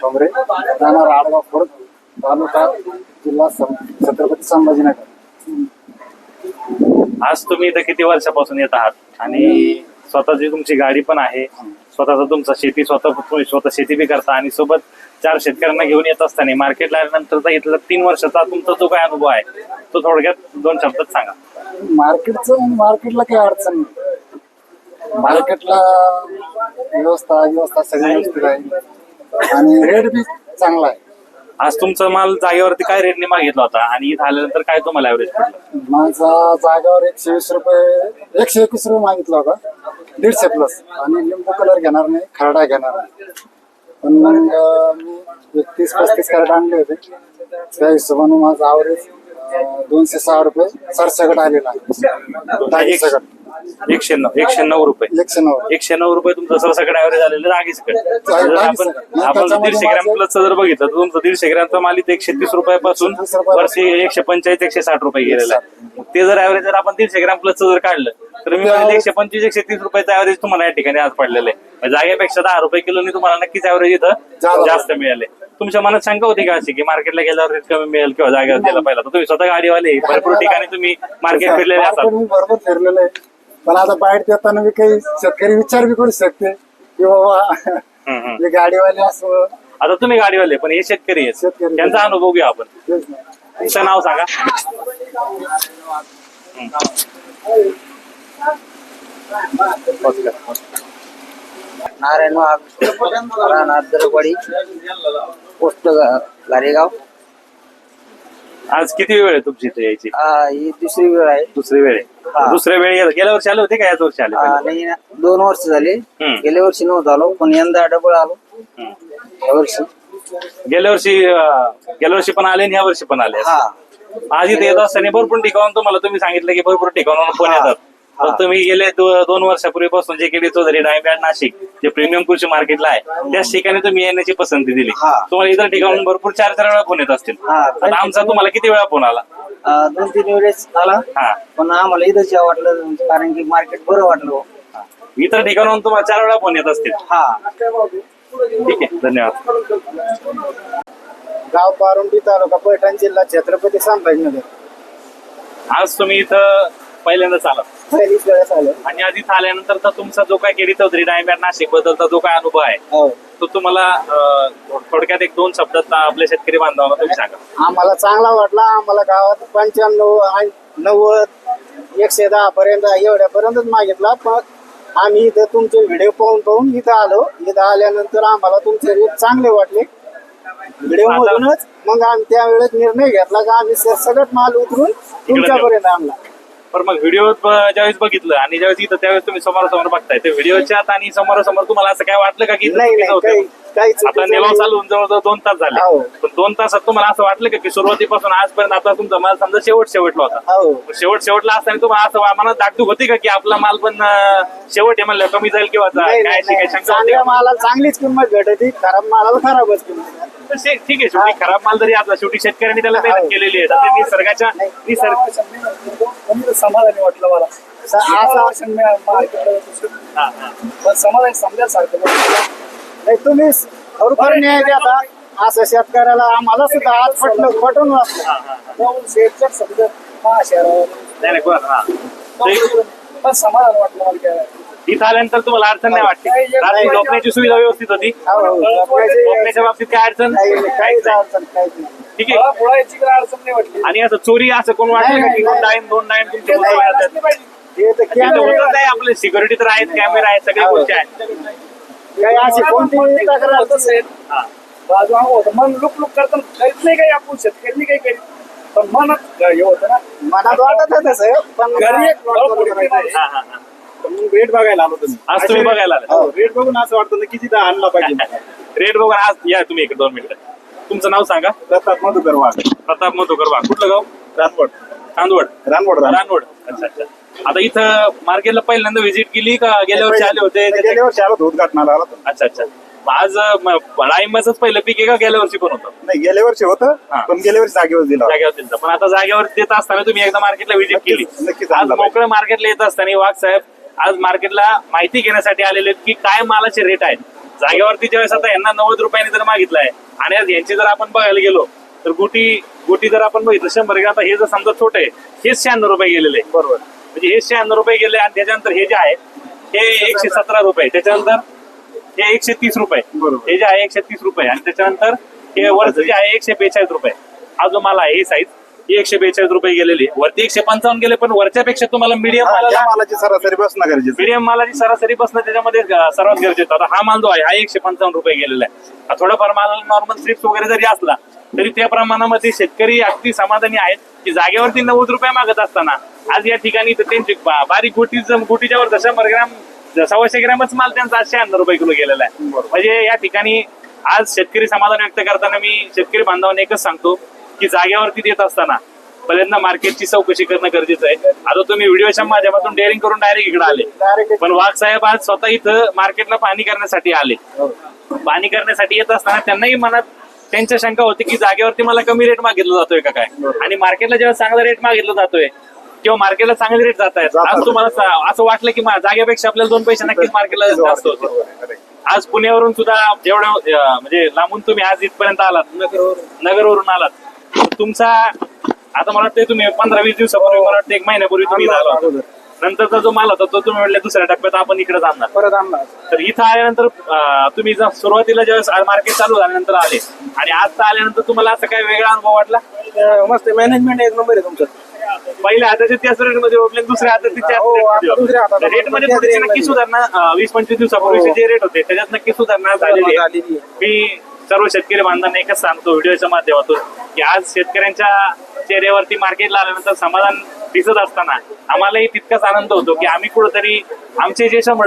डोंगरे राहणार आडगाव खोड तालुका जिल्हा छत्रपती संभाजीनगर आज तुम्ही इथं किती वर्षापासून येत आहात? आणि स्वतःची तुमची गाडी पण आहे. स्वतःचा तुमचा शेती स्वतः स्वतः शेती बी करता आणि सोबत चार शेतकऱ्यांना घेऊन येत असताना मार्केटला आल्यानंतरचा इथला तीन वर्षाचा तुमचा जो काय अनुभव आहे तो थोडक्यात दोन शब्दात सांगा. मार्केटचं मार्केटला काही अडचण नाही. मार्केटला व्यवस्था व्यवस्था सगळी व्यवस्थित आहे. आणि रेट बी चांगला आहे. आज तुमचा माल जागेवरती काय रेटने मागितला होता? आणि इथं आल्यानंतर काय तुम्हाला ऍव्हरेज पडलं? माझा जागावर एकशे वीस रुपये एकशे एकवीस रुपये मागितला होता. दीडशे प्लस आणि लिंबू कलर घेणार नाही खरडा घेणार नाही. पण मग मी एक तीस पस्तीस कॅरेट आणले होते. त्या हिशोबाने माझा आवरेज दोनशे सहा रुपये सरसकट आलेला आहे. दहा सकट एकशे नऊ एकशे नऊ रुपये. एकशे नऊ. एकशे नऊ रुपये तुमचं सरसकट ऍव्हरेज आलेलं रागीच जर आपण. आपण जर दीडशे ग्रॅम प्लसचं जर बघितलं तर तुमचं दीडशे ग्रॅमचा माल इथे एकशे तीस रुपयापासून 30 रुपयापासून. वर्षी एकशे पंचेचाळीस एकशे साठ रुपये गेलेला आहे. ते जर ऍव्हरेज जर आपण दीडशे ग्रॅम प्लसचं जर काढलं तर मी एकशे पंचवीस एकशे तीस रुपयाचं ऍव्हरेज तुम्हाला या ठिकाणी आज पडलेलं आहे. म्हणजे जागेपेक्षा दहा रुपये किलोनी तुम्हाला नक्कीच ऍव्हरेज इथं जास्त. मिळाले. तुमच्या मनात शंका होती का अशी की मार्केटला गेल्यावर रेट कमी मिळेल किंवा जागेवर दिला पाहिजे तर तुम्ही स्वतः गाडीवाले भरपूर ठिकाणी तुम्ही मार्केट फिरलेले असाल. बरोबर फिरलेलं आहे. पण आता बाहेर देताना मी काही शेतकरी विचार बी करू शकते की बाबा हम्म, हम्म. हे गाडीवाले असं आता तुम्ही गाडीवाले पण हे शेतकरी आहेत शेतकरी. त्यांचा अनुभव घेऊ आपण तेच ना. तुमचं नाव सांगा नारायण वाघ राहणार दरवाडी पोस्ट गा- गारेगाव आज किती वेळ आहे तुमची इथे यायची ही दुसरी वेळ आहे दुसरी वेळ आहे हा. दुसऱ्या वेळी गेल्या वर्षी आले होते का याच वर्षी आले पहिले? नाही ना, दोन वर्ष झाले हम्म. गेल्या वर्षी नव्हतं आलो पण यंदा डबल आलो हम्म. या वर्षी गेल्या वर्षी अं, गेल्या वर्षी पण आले आणि ह्या वर्षी पण आले हा आज इथे येत असताना भरपूर ठिकाण तुम्हाला तुम्ही सांगितलं की भरपूर ठिकाणावर फोन. येतात तर हा. तुम्ही गेले दो- दोन वर्षापूर्वीपासून जे केली चौधरी डायमंड नाशिक जे प्रीमियम कृषी मार्केटला आहे त्याच ठिकाणी तुम्ही येण्याची पसंती दिली. हा. तुम्हाला इतर ठिकाणून भरपूर चार चार वेळा फोन येत असतील. हा. आमचा तुम्हाला किती वेळा फोन आला? दोन तीन वेळेस आला हा. पण आम्हाला इथंच वाटलं कारण की मार्केट बरं वाटलं. इतर ठिकाणाहून तुम्हाला चार वेळा फोन येत असतील. हा. ठीक आहे. धन्यवाद. गाव पारुंडी तालुका पैठण जिल्हा छत्रपती संभाजीनगर. आज तुम्ही इथं पहिल्यांदाच आलात पहिलीच वेळेस आलो. आणि आधी आल्यानंतर तर तुमचा जो काय केली चौधरी नाशिक बद्दलचा जो काय अनुभव आहे हो. तो तुम्हाला अं, थोडक्यात एक दोन शब्दात आपल्या शेतकरी बांधवांना तुम्ही सांगा. आम्हाला चांगला वाटला. आम्हाला गावात पंच्याण्णव ऐं- नव्वद एकशे दहा पर्यंत एवढ्यापर्यंतच मागितला. पण आम्ही इथं तुमचे व्हिडिओ पाहून पाहून इथं आलो. इथं आल्यानंतर आम्हाला तुमचे रेट चांगले वाटले. व्हिडिओ मधूनच मग आम्ही त्यावेळेस निर्णय घेतला का आम्ही सगळं माल उतरून तुमच्यापर्यंत आणला. पण मग व्हिडिओ ज्यावेळेस बघितलं आणि ज्यावेळेस इथं त्यावेळेस तुम्ही समोरासमोर बघताय ते व्हिडिओच्या आत आणि समोरासमोर तुम्हाला असं काय वाटलं का की इथं नाही चुकीचं नाही होतं? काही काही आता चुकीचं निलाव नाही. चालू होऊन जवळजवळ दोन तास झाले हो. पण दोन तासात तुम्हाला असं वाटलं का की सुरुवातीपासून आजपर्यंत आता तुमचा माल समजा शेवट शेवटला होता हो शेवट शेवटला असताना तुम्हाला असं वा- मनात होती का की आपला माल पण अं, शेवट आहे म्हणलं कमी जाईल किंवा नाही, काय नाही, अशी काही नाही. शंका होती चांगल्या का? मालाला चांगलीच किंमत भेटते खराब मालाला खराबच किंमत तर शे- ठीक आहे शेवटी खराब माल जरी असला शेवटी शेतकऱ्यांनी त्याला मेहनत. केलेली आहे तर ते निसर्गाच्या निसर्ग समाधानी वाटलं मला. हा, हा. पण समाधान समजायसारखं नाही. तुम्ही खरोखर न्याय द्या असं शेतकऱ्याला आम्हाला सुद्धा आज पटलं पटून वाटलं शेतकरी समजा महाशहरावर नाही नाही बरं, हा. तर पण समाधान वाटलं मला काय इथं आल्यानंतर तुम्हाला अडचण नाही वाटते रात्री झोपण्याची सुविधा व्यवस्थित होती. हो. झोपण्याची- झोपण्याच्या बाबतीत काय अडचण? काही काहीच अडचण काहीच नाही. ठीक आहे काही आणि असं चोरी असं कोण वाटलं का की नाही, दोन. डायन दोन डायन तुमच्या येतात? हे तिथं होतच आहे आपले सिक्युरिटी तर आहेत कॅमेरा आहेत सगळ्या हो. गोष्टी आहेत काही अशी कोणती तक्रार होतच आहे. हा. बाजू अंग होतं मन लुक लुक करताना काहीच नाही काही आपण शेतकऱ्यांनी काही केली पण मनात हे होतं ना मनात वाटत आहे तसं पण घरी एक plot हा, हा, हा. रेट बघायला आलो तुम्ही आज तुम्ही बघायला आलात. हो, रेट बघून असं वाटतं ना किती आणला पाहिजे रेट बघा आज या तुम्ही इकडे दोन मिनिटं तुमचं नाव सांगा. प्रताप मधुकर वाघ. प्रताप मधुकर बा कुठलं गाव? रानवड. चांदवड. रानवड रान रानवड. अच्छा अच्छा. आता इथं मार्केटला पहिल्यांदा व्हिजिट केली का गेल्या वर्षी आले होते? गेल्या वर्षी आलो उद्घाटनाला आला होतो. अच्छा अच्छा. आज डाळिंबाचंच पहिलं पीक आहे का गेल्या वर्षी पण होतं? नाही गेल्या वर्षी होतं हा. पण गेल्या वर्षी जागेवर दिला होता. जागेवर दिलं पण आता जागेवर देत असताना तुम्ही एकदा मार्केटला व्हिजिट केली. नक्कीच आज आणलं. मोकळं मार्केटला येत असताना वाघ साहेब आज मार्केटला माहिती घेण्यासाठी आलेले आहेत की काय मालाचे रेट आहेत. जागेवरती ज्यावेळेस आता यांना नव्वद रुपयांनी जर मागितलाय आणि आज यांची जर आपण बघायला गेलो तर गुटी गुटी जर आपण बघितलं शंभर आता हे जर समजा छोटे आहे, हेच शहाण्णव रुपये गेलेले. बरोबर. म्हणजे हे शहाण्णव रुपये गेले आणि त्याच्यानंतर हे जे आहे हे एकशे सतरा रुपये. त्याच्यानंतर हे एकशे तीस रुपये. बरोबर. हे जे आहे एकशे तीस रुपये. आणि त्याच्यानंतर हे वरचं जे आहे एकशे बेचाळीस रुपये. हा जो माल आहे ही साईज ही एकशे बेचाळीस रुपये गेलेली. वरती एकशे पंचावन्न गेले पण वरच्यापेक्षा तुम्हाला मीडियम हा, मालाची सरासरी बसणं गरजेचं आहे. मीडियम मालाची सरासरी बसणं त्याच्यामध्ये सर्वात गरजेचं आता हा माल जो आहे हा एकशे पंचावन्न रुपये गेलेला आहे हा थोडाफार माल नॉर्मल स्ट्रिप्स वगैरे जरी असला तरी त्या प्रमाणामध्ये शेतकरी अगदी समाधानी आहेत की जागेवरती नव्वद रुपये मागत असताना आज या ठिकाणी तर त्यांची बा- बारीक गुटी गुटीच्या वर शंभर ग्रॅम सव्वाशे ग्रॅमच माल त्यांचा आज शहाण्णव रुपये किलो गेलेला आहे. म्हणजे या ठिकाणी आज शेतकरी समाधान व्यक्त करताना मी शेतकरी बांधवांना एकच सांगतो की जागेवरती देत असताना पहिल्यांदा मार्केटची चौकशी करणं गरजेचं आहे. आता तुम्ही व्हिडिओच्या माध्यमातून डेअरिंग करून डायरेक्ट इकडे आले. पण वाघ साहेब आज स्वतः इथं मार्केटला पाणी करण्यासाठी आले. पाणी करण्यासाठी येत असताना त्यांनाही मनात त्यांच्या शंका होती की जागेवरती मला कमी रेट मागितला जातोय का काय? आणि मार्केटला जेव्हा चांगला रेट मागितला जातोय किंवा मार्केटला चांगले रेट जात आहेत. आज तुम्हाला असं वाटलं की जागेपेक्षा आपल्याला दोन पैसे नक्कीच मार्केटला जास्त होते खरं आहे. आज पुण्यावरून सुद्धा जेवढं अं, म्हणजे लांबून तुम्ही आज इथपर्यंत आलात नगरवरून आलात. तुमचा आता मला वाटतं तुम्ही पंधरा वीस दिवसापूर्वी मला वाटतं एक महिन्यापूर्वी तुम्ही होता. होता. नंतरचा जो माल होता तो तुम्ही म्हटले दुसऱ्या टप्प्यात आपण इकडे जाणार. परत आणला तर इथं आल्यानंतर अं, तुम्ही जर सुरुवातीला ज्यावेळेस मार्केट चालू झाल्यानंतर आले. आणि आता आल्यानंतर तुम्हाला असं काय वेगळा अनुभव वाटला? मस्त मॅनेजमेंट एक नंबर आहे तुमचं. पहिल्या हाताच्या त्याच रेटमध्ये ओपले दुसऱ्या हाताचे त्याच हो, रेट हाताला रेटमध्ये त्याच थोडीशी नक्की. सुधारणा वीस पंचवीस दिवसापूर्वीचे हो. जे रेट होते त्याच्यात नक्की सुधारणा झालेली आहे. मी सर्व शेतकरी बांधवांना एकच सांगतो व्हिडिओच्या माध्यमातून की आज शेतकऱ्यांच्या चेहऱ्यावरती मार्केटला आल्यानंतर समाधान दिसत असताना आम्हालाही तितकाच आनंद होतो की आम्ही कुठंतरी आमचे जे शंभर